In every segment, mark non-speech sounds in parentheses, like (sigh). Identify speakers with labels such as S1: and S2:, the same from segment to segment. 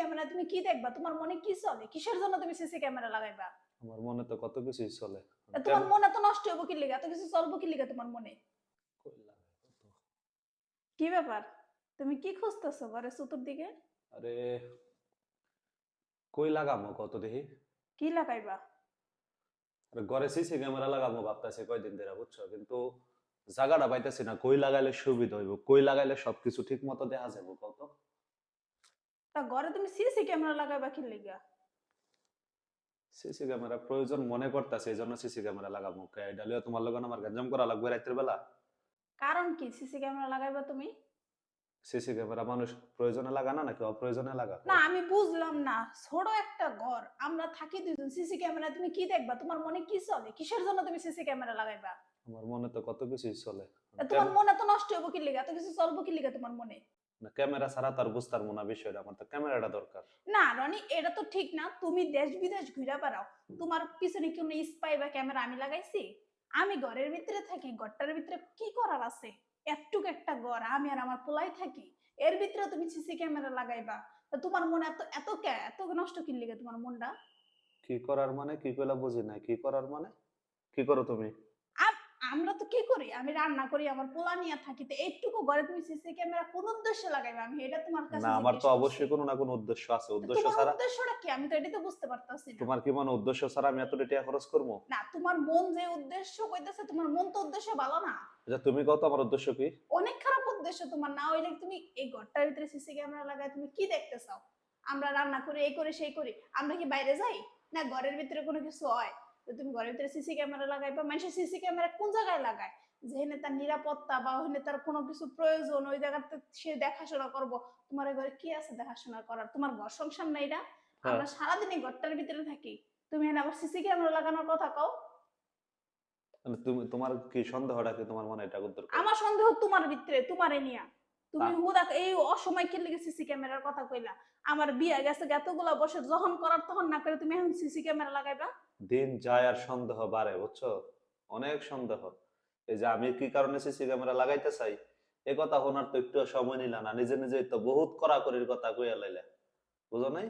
S1: Camera তুমি কি দেখবা? তোমার মনে কি চলে? কিসের জন্য তুমি সিসি ক্যামেরা লাগাইবা?
S2: আমার মনে তো কত কিছুই চলে।
S1: তোমার মনে তো নষ্ট হইব কি লিগা? এত কিছু চলবো কি লিগা তোমার মনে? কি ব্যাপার? তুমি কি খুঁজতেছো ঘরে চতুর্দিকে?
S2: আরে কই লাগামো কত দেখি?
S1: কি লাগাইবা?
S2: আরে ঘরে সিসি ক্যামেরা লাগামো ভাবতেছি কয়দিন ধরে বুঝছ? কিন্তু জায়গাটা পাইতেছি না কই লাগাইলে সুবিধা হইব? কই লাগাইলে সবকিছু ঠিক মতো দেখা যাব কত?
S1: তা ঘরে তুমি সিসি ক্যামেরা লাগাইবা কি লিগা?
S2: সিসি ক্যামেরা প্রয়োজন মনে করতেছে এই জন্য সিসি ক্যামেরা লাগাবো। কে ডালিও তোমার লগে আমার গঞ্জাম করা লাগবে রাতের বেলা?
S1: কারণ কি? সিসি ক্যামেরা লাগাইবা তুমি?
S2: সিসি ক্যামেরা মানুষ প্রয়োজনে লাগা না নাকি অপ্রয়োজনে লাগা?
S1: না আমি বুঝলাম না। ছোট একটা ঘর আমরা থাকি দুজন সিসি ক্যামেরা তুমি কি দেখবা? তোমার মনে কি চলে? কিসের জন্য তুমি সিসি ক্যামেরা লাগাইবা?
S2: আমার মনে তো কত কিছু চলে।
S1: তা তোমার মনে তো নষ্ট হইব কি লিগা? এত কিছু চলবো কি লিগা তোমার মনে?
S2: ক্যামেরা ছাড়া তার বুঝতার মনে বিষয়টা আমার তো ক্যামেরাটা দরকার।
S1: না রনি এটা তো ঠিক না তুমি দেশ বিদেশ ঘুরে বেড়াও। তোমার পিছনে কোনো স্পাই বা ক্যামেরা আমি লাগাইছি? আমি ঘরের ভিতরে থাকি ঘরটার ভিতরে কি করার আছে? একটুক একটা ঘর আমি আর আমার পোলাই থাকি। এর ভিতরে তুমি সিসি ক্যামেরা লাগাইবা। তোমার মনে এত এত কে এত নষ্ট কি লিগে তোমার মনটা?
S2: কি করার মানে? কি কইলা বুঝি নাই কি করার মানে? কি করো তুমি?
S1: আমরা তো কি করি? আমি রান্না করি আমার পোলা নিয়ে থাকি তো এইটুকু ঘরে তুমি সিসি ক্যামেরা কোন উদ্দেশ্যে লাগাইবা? আমি এটা তোমার কাছে
S2: না আমার তো অবশ্যই কোনো না কোনো উদ্দেশ্য আছে। উদ্দেশ্য ছাড়া
S1: উদ্দেশ্যটা কি? আমি তো এটা তো বুঝতে পারতাছি না।
S2: তোমার কি মনে উদ্দেশ্য ছাড়া আমি এত টাকা খরচ করব?
S1: না তোমার মন যে উদ্দেশ্য কইতেছে তোমার মন তো উদ্দেশ্য ভালো না।
S2: আচ্ছা তুমি কত আমার উদ্দেশ্য কি?
S1: অনেক খারাপ উদ্দেশ্য তোমার। না হইলে তুমি এই ঘরটার ভিতরে সিসি ক্যামেরা লাগায় তুমি কি দেখতে চাও? আমরা রান্না করি এই করি সেই করি। আমরা কি বাইরে যাই? না ঘরের ভিতরে কোনো কিছু হয়? তো তুমি ঘরের ভিতরে সিসি ক্যামেরা লাগাইবা মানুষের সিসি ক্যামেরা কোন জায়গায় লাগায়? যেখানে তার নিরাপত্তা বা ওখানে তার কোনো কিছু প্রয়োজন ওই জায়গাতে সে দেখাশোনা করব। তোমার ঘরে কি আছে দেখাশোনা করার? তোমার ঘর সংসার নাই না?
S2: হ্যাঁ।
S1: আমরা সারাদিন এই ঘরটার ভিতরে থাকি। তুমি এখানে আবার সিসি ক্যামেরা লাগানোর কথা কও?
S2: মানে তুমি তোমার কি সন্দেহটা কি তোমার মনে এটা
S1: আমার সন্দেহ তোমার ভিতরে তোমারে নিয়া। তুমি হুদা এই অসময় কে লেগে সিসি ক্যামেরার কথা কইলা? আমার বিয়ে গেছে এতগুলা বছর যখন করার তখন না করে তুমি এখন সিসি ক্যামেরা লাগাইবা?
S2: দিন যায় আর সন্দেহ বাড়ে বুঝছ? অনেক সন্দেহ। এই যে আমি কি কারণে সিসি ক্যামেরা লাগাইতে চাই? এ কথা শোনার তো একটু সময় নিলা না নিজে নিজে তো বহুত কড়াকড়ির কথা কইয়া লাইলে। বুঝো নাই?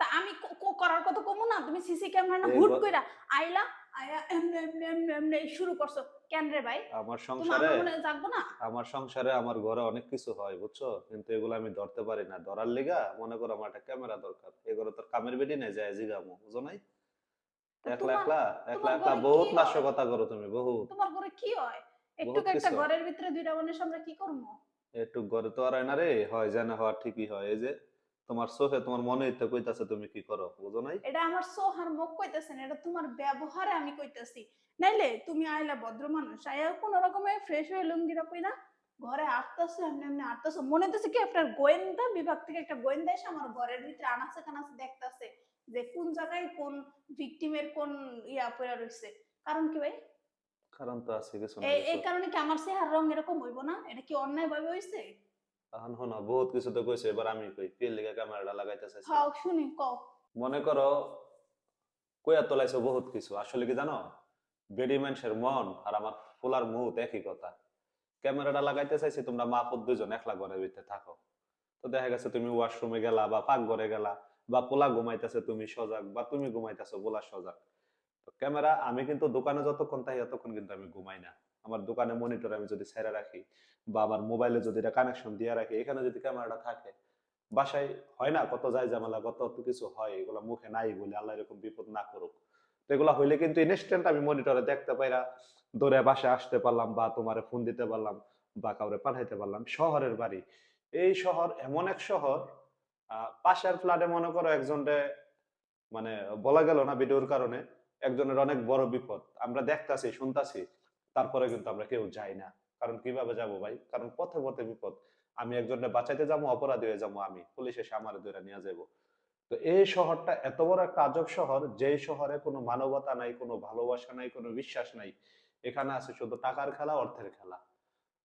S1: তা আমি করার কথা কমু না তুমি সিসি ক্যামেরা না হুট কইরা আইলা আয়া এমনে এমনে এমনে এমনে শুরু করছ। কেন রে ভাই?
S2: আমার সংসারে
S1: জাগবো না?
S2: আমার সংসারে আমার ঘরে অনেক কিছু হয় বুঝছ? কিন্তু এগুলো আমি ধরতে পারি না। ধরার লিগা মনে করো আমার একটা ক্যামেরা দরকার। এগুলো তোর কামের বেডি যায় জিগামো বুঝো নাই? একলা একলা একলা একলা বহুত? নাশকতা করো তুমি বহুত।
S1: তোমার ঘরে কি হয়? একটু একটা ঘরের ভিতরে দুইটা মানুষ আমরা কি করব?
S2: একটু ঘরে তো আর হয় না রে হয় জানা হওয়া ঠিকই হয়। এই যে তোমার চোখে তোমার মনে তো কইতাছে তুমি কি করো? বুঝো নাই?
S1: এটা আমার সোহার মুখ কইতেছে না এটা তোমার ব্যবহারে আমি কইতেছি। নাইলে তুমি আইলা ভদ্র মানুষ আয়া কোন রকমে ফ্রেশ হয়ে লুঙ্গিরা পইরা ঘরে আটতাছো এমনি এমনি আটতাছো। মনে হইতেছে কি আপনার গোয়েন্দা বিভাগ থেকে একটা গোয়েন্দা এসে আমার ঘরের ভিতরে আনাচে কানাচে দেখতাছে যে কোন জায়গায় কোন ভিকটিমের কোন ইয়া পড়া রইছে। কারণ কি ভাই?
S2: কারণ তো আছে কিছু
S1: এই এই কারণে কি আমার চেহার রং এরকম হইব না? এটা কি অন্যায় ভাবে হইছে?
S2: এখন শোনো বহুত কিছু তো কইছে এবার আমি কই কে লিগা ক্যামেরাটা লাগাইতে চাইছি।
S1: হাও শুনি কও।
S2: মনে করো কইয়া তোলাইছো বহুত কিছু। আসলে কি জানো? বেডি মানুষের মন আর আমার ফুলার মুখ একই কথা। ক্যামেরাটা লাগাইতে চাইছি তোমরা মা দুজন একলা ঘরের ভিতরে থাকো। তো দেখা গেছে তুমি ওয়াশরুমে গেলা বা পাকঘরে গেলা বা পোলা ঘুমাইতেছে তুমি সজাগ বা তুমি ঘুমাইতেছো পোলা সজাগ। তো ক্যামেরা আমি কিন্তু দোকানে যতক্ষণ তাই ততক্ষণ কিন্তু আমি ঘুমাই না। আমার দোকানে মনিটর আমি যদি ছেড়ে রাখি বা আমার মোবাইলে যদি এটা কানেকশন দিয়ে রাখি, এখানে যদি ক্যামেরাটা থাকে, বাসায় হয় না কত যায় ঝামেলা, কত কিছু হয়, এগুলো মুখে নাই বলে আল্লাহ এরকম বিপদ না করুক। তো এগুলো হইলে কিন্তু ইনস্ট্যান্ট আমি মনিটরে দেখতে পাইরা দৌড়ে বাসায় আসতে পারলাম বা তোমারে ফোন দিতে পারলাম বা কাউরে পাঠাইতে পারলাম। শহরের বাড়ি। এই শহর এমন এক শহর পাশের ফ্ল্যাটে মনে করো একজনরে মানে বলা গেল না ভিডিওর কারণে, একজনের অনেক বড় বিপদ। আমরা দেখতাছি, শুনতাছি। তারপরে কিন্তু আমরা কেউ যাই না। কারণ কীভাবে যাব ভাই? কারণ পথে পথে বিপদ। আমি একজনকে বাঁচাইতে যাব, অপরাধী হয়ে যাব আমি। পুলিশ এসে আমার ধরে নিয়ে যাব তো এই শহরটা এত বড় একটা আজব শহর, যেই শহরে কোনো মানবতা নাই, কোনো ভালোবাসা নাই, কোনো বিশ্বাস নাই, এখানে আছে শুধু টাকার খেলা, অর্থের খেলা।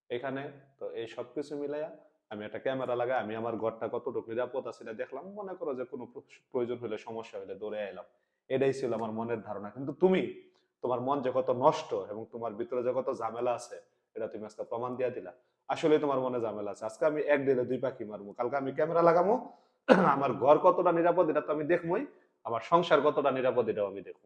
S2: এখানে তো এই সবকিছু মিলাইয়া আমি একটা ক্যামেরা লাগাই, আমি আমার ঘরটা কতটুকু নিরাপদ আছে এটা দেখলাম। মনে করো যে কোনো প্রয়োজন হলে সমস্যা হলে দৌড়ে এলাম এটাই ছিল আমার মনের ধারণা। কিন্তু তুমি? তোমার মন যে কত নষ্ট এবং তোমার ভিতরে যে কত ঝামেলা আছে, এটা তুমি আজকে প্রমাণ দিয়ে দিলা। আসলে তোমার মনে ঝামেলা আছে। আজকে আমি এক দিলে দুই পাখি মারবো কালকে আমি ক্যামেরা লাগামো। (clears throat) আমার ঘর কতটা নিরাপদ, এটা তো আমি দেখবই আমার সংসার কতটা নিরাপদ, এটাও আমি দেখব